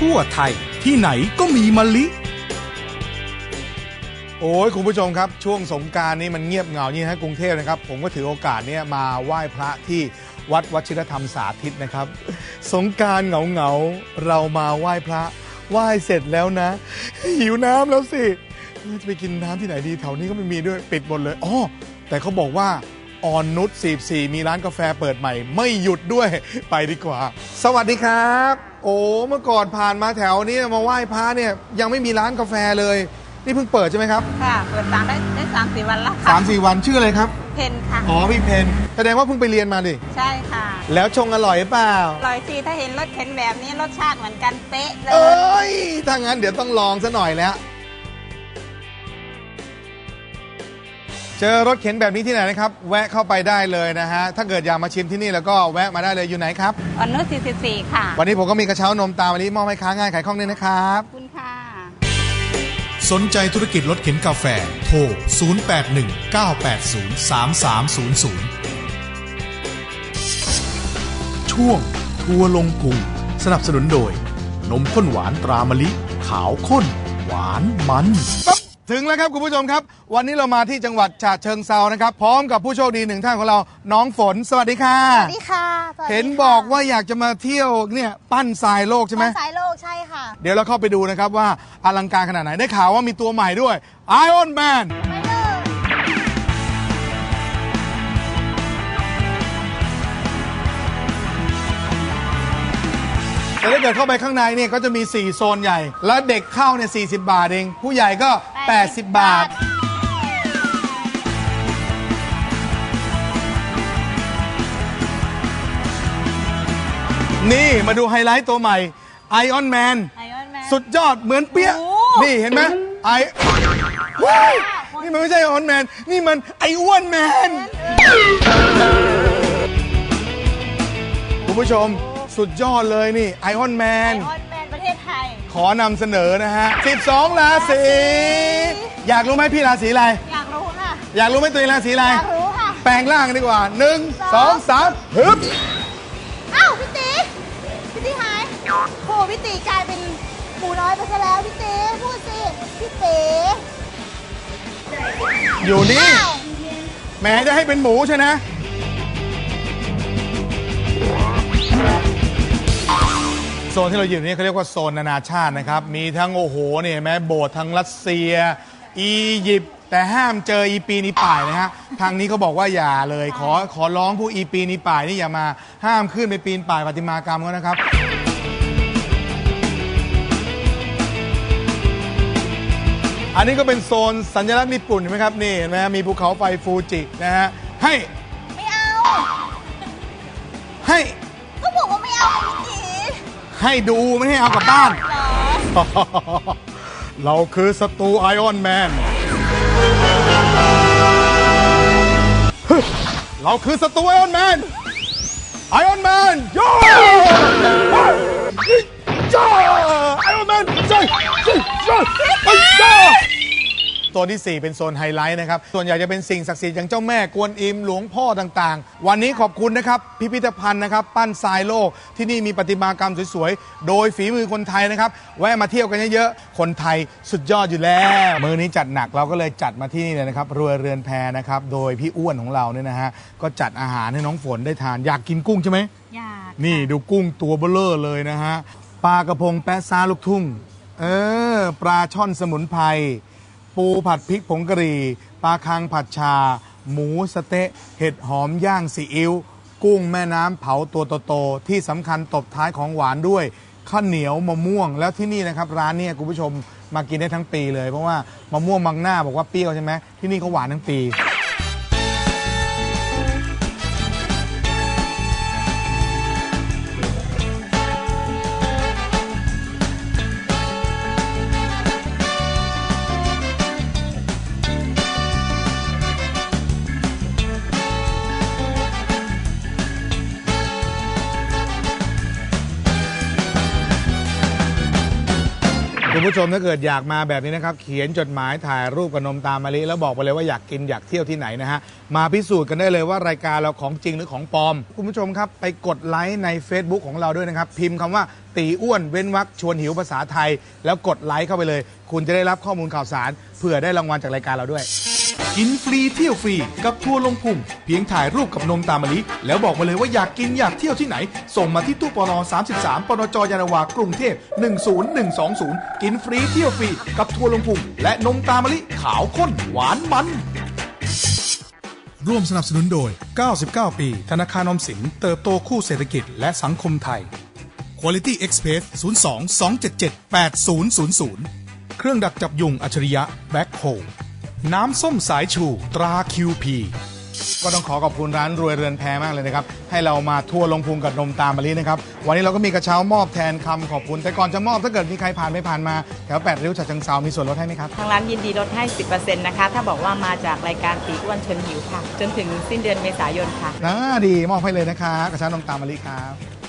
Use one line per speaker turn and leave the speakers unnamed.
ทั่วไทยที่ไหนก็มีมะลิ
โอ้ยคุณผู้ชมครับ ช่วงสงกรารนี้มันเงียบเหงานี่ฮะกรุงเทพนะครับ ผมก็ถือโอกาสเนี้ยมาไหว้พระที่วัดวชิรธรรมสาธิตนะครับ สงกรารเหงาเหงาๆเรามาไหว้พระไหว้เสร็จแล้วนะ หิวน้ำแล้วสิ จะไปกินน้ำที่ไหนดีแถวนี้ก็ไม่มีด้วยปิดหมดเลยอ๋อแต่เขาบอกว่า ออนนุช44 มีร้านกาแฟเปิดใหม่ ไม่หยุดด้วยไปดีกว่า สวัสดีครับ โอ้เมื่อก่อนผ่านมาแถวนี้มาไหว้พระเนี่ยยังไม่มีร้านกาแฟเลย นี่เพิ่งเปิดใช่ไหมครับ
ค่ะ เปิดร้านได้ได้สามสี่วันแล้ว
สา
ค่ะ
มสี่วันชื่ออะไรครับ
เพนค่ะ
อ๋อพี่เพนแสดงว่าเพิ่งไปเรียนมาดิ
ใช่ค่ะ
แล้วชงอร่อยหรือเปล่า
อร่อยสิถ้าเห็นรถเข็นแบบนี้รสชาติเหมือนกันเป๊ะเล
เอ้
ย
ยถ้างั้นเดี๋ยวต้องลองซะหน่อยแล้ว เจอรถเข็นแบบนี้ที่ไหนนะครับ แวะเข้าไปได้เลยนะฮะ ถ้าเกิดอยากมาชิมที่นี่แล้วก็แวะมาได้เลยอยู่ไหนครับ
อนุ44 ค่ะ
วันนี้ผมก็มีกระเช้านมตามวันนี้มอบให้ค้าง่ายขายคล่องด้วยนะครับ
ขอบคุณค่ะ
สนใจธุรกิจรถเข็นกาแฟ โทร 0819803300 ช่วง ทัวร์ลงพุงสนับสนุนโดย นมข้นหวานตรามะลิ ขาวข้น หวานมัน
ปั๊บ ถึงแล้วครับคุณผู้ชมครับ วันนี้เรามาที่จังหวัดฉะเชิงเซานะครับ พร้อมกับผู้โชคดีหนึ่งท่านของเราน้องฝนสวัสดีค่ะ
สวัสดีค่ะสวัสดี
เห็น
ค่ะ
บอกว่าอยากจะมาเที่ยวเนี่ยปั้นทรายโลกใช่ไหม
บ้านสายโลกใช่ค่ะ
เดี๋ยวเราเข้าไปดูนะครับว่าอลังการขนาดไหนได้ข่าวว่ามีตัวใหม่ด้วย Iron Man
ไปเลย
แต่ถ้าเกิดเข้าไปข้างในเนี่ยก็จะมี 4 โซนใหญ่ แล้วเด็กเข้าเนี่ย40 บาทเอง ผู้ใหญ่ก็ 80 บาท นี่มาดูไฮไลท์ตัวใหม่ Iron Man
Iron Man
สุดยอดเหมือนเปี้ย
โอ้
นี่เห็นไหมไอว้ายนี่มันไม่ใช่ออนแมน นี่มันไออ้วนแมน คุณผู้ชมสุดยอดเลยนี่ไอออนแม
ไอนออน
ขอนำเสนอนะฮะ 12 ราศี อยากรู้ไหมพี่ราศีอะไร
อยากรู้ค่ะ
อยากรู้ไหมตัวเองราศีอะไร
อยากรู้ค่ะ
แปลงร่างดีกว่า 1 2 3ฮึบ
อ้าวพี่ตีพี่ตีหายโหพี่ตีกลายเป็นหมูน้อยไปซะแล้วพี่ตีพูดสิพี่ตี
อยู่นี่
อ้าว
แหมจะให้เป็นหมูใช่นะโนที่เราอยู่นี่เขาเรียกว่าโซนนานาชาตินะครับ มีทั้งโอ้โหเนี่ยเห็นไหมโบสถ์ทั้งรัสเซีย อียิปต์แต่ห้ามเจออีปีนีป่ายนะฮะทางนี้เขาบอกว่าอย่าเลย ขอขอร้องผู้อีปีนีป่ายนี่อย่ามาห้ามขึ้นไปปีนป่ายประติมากรรมเขานะครับ อันนี้ก็เป็นโซนสัญลักษณ์ญี่ปุ่นเห็นไหมครับนี่เห็นไหมมีภูเขาไฟฟูจินะฮะให้
ไม่เอา
ให้
ก็บอกว่าไม่เอาพี่ตี
ให้ดูไม่ให้เอากลับบ้าน
เหรอ
เราคือศัตรูไอออนแมน เราคือศัตรูไอออนแมน ไอออนแมนย่าจ้าไอออนแมนใช่ใช่ใช่ไอ้จ้าโซ นที่ 4 เป็นโซนไฮไลท์นะครับ ส่วนใหญ่จะเป็นสิ่งศักดิ์สิทธิ์อย่างเจ้าแม่กวนอิมหลวงพ่อต่างๆ วันนี้ขอบคุณนะครับ พิพิธภัณฑ์นะครับ ปั้นทรายโลก ที่นี่มีประติมากรรมสวยๆ โดยฝีมือคนไทยนะครับ แวะมาเที่ยวกันเยอะๆ คนไทยสุดยอดอยู่แล้ว มือนี้จัดหนักเราก็เลยจัดมาที่นี่เลยนะครับรวยเรือนแพนะครับ โดยพี่อ้วนของเราเนี่ยนะฮะ ก็จัดอาหารให้น้องฝนได้ทาน อยากกินกุ้งใช่ไหม
อยาก
นี่ดูกุ้งตัวเบลอเลยนะฮะ ปลากระพงแปะซาลูกทุ่ง เออ ปลาช่อนสมุนไพร ปูผัดพริกผงกะหรี่ปลาคังผัดชา หมูสะเต๊ะ เห็ดหอมย่างซีอิ๊วกุ้งแม่น้ำเผาตัวโตๆที่สำคัญตบท้ายของหวานด้วยข้าวเหนียวมะม่วง แล้วที่นี่นะครับร้านเนี่ยคุณผู้ชมมากินได้ทั้งปีเลย เพราะว่ามะม่วงบางหน้าบอกว่าเปรี้ยวใช่ไหมที่นี่เขาหวานทั้งปี คุณผู้ชมถ้าเกิดอยากมาแบบนี้นะครับ เขียนจดหมายถ่ายรูปกับนมตามมะลิแล้วบอกไปเลยว่าอยากกินอยากเที่ยวที่ไหนนะฮะ มาพิสูจน์กันได้เลยว่ารายการเราของจริงหรือของปลอม คุณผู้ชมครับ ไปกดไลค์ใน Facebook ของเราด้วยนะครับ พิมพ์คำว่าตีอ้วนเว้นวักชวนหิวภาษาไทย แล้วกดไลค์เข้าไปเลย คุณจะได้รับข้อมูลข่าวสารเผื่อได้รางวัลจากรายการเราด้วย
กินฟรีเที่ยวฟรีกับทัวร์ลงพุงเพียงถ่ายรูปกับนมตามมะลิ แล้วบอกมาเลยว่าอยากกินอยากเที่ยวที่ไหน ส่งมาที่ตู้ปน33ปนจยานนาวากรุงเทพ10120 กินฟรีเที่ยวฟรีกับทัวร์ลงพุงและนมตามมะลิขาวข้นหวานมัน ร่วมสนับสนุนโดย 99 ปี ธนาคารออมสินเติบโตคู่เศรษฐกิจและสังคมไทย Quality Express 02 277 8000 เครื่องดักจับยุงอัจฉริยะแบ็คโฮ น้ำส้มสายชูตรา QP ก็ต้องขอขอบคุณร้านรวยเรือนแพมากเลยนะครับ ให้เรามาทัวร์ลงพุงกับนมตามมะลินะครับ วันนี้เราก็มีกระเช้ามอบแทนคำขอบคุณ แต่ก่อนจะมอบถ้าเกิดมีใครผ่านไม่ผ่านมา แถวแปดริ้วฉะเชิงเซามีส่วนลดให้ไหมครับ
ทางร้านยินดีลดให้ 10%นะคะ ถ้าบอกว่ามาจากรายการตีอ้วนเชิญหิวค่ะ จนถึงสิ้นเดือนเมษายนค่ะ
นะดีมอบให้เลยนะคะ กระเช้านมตามมะลิครับ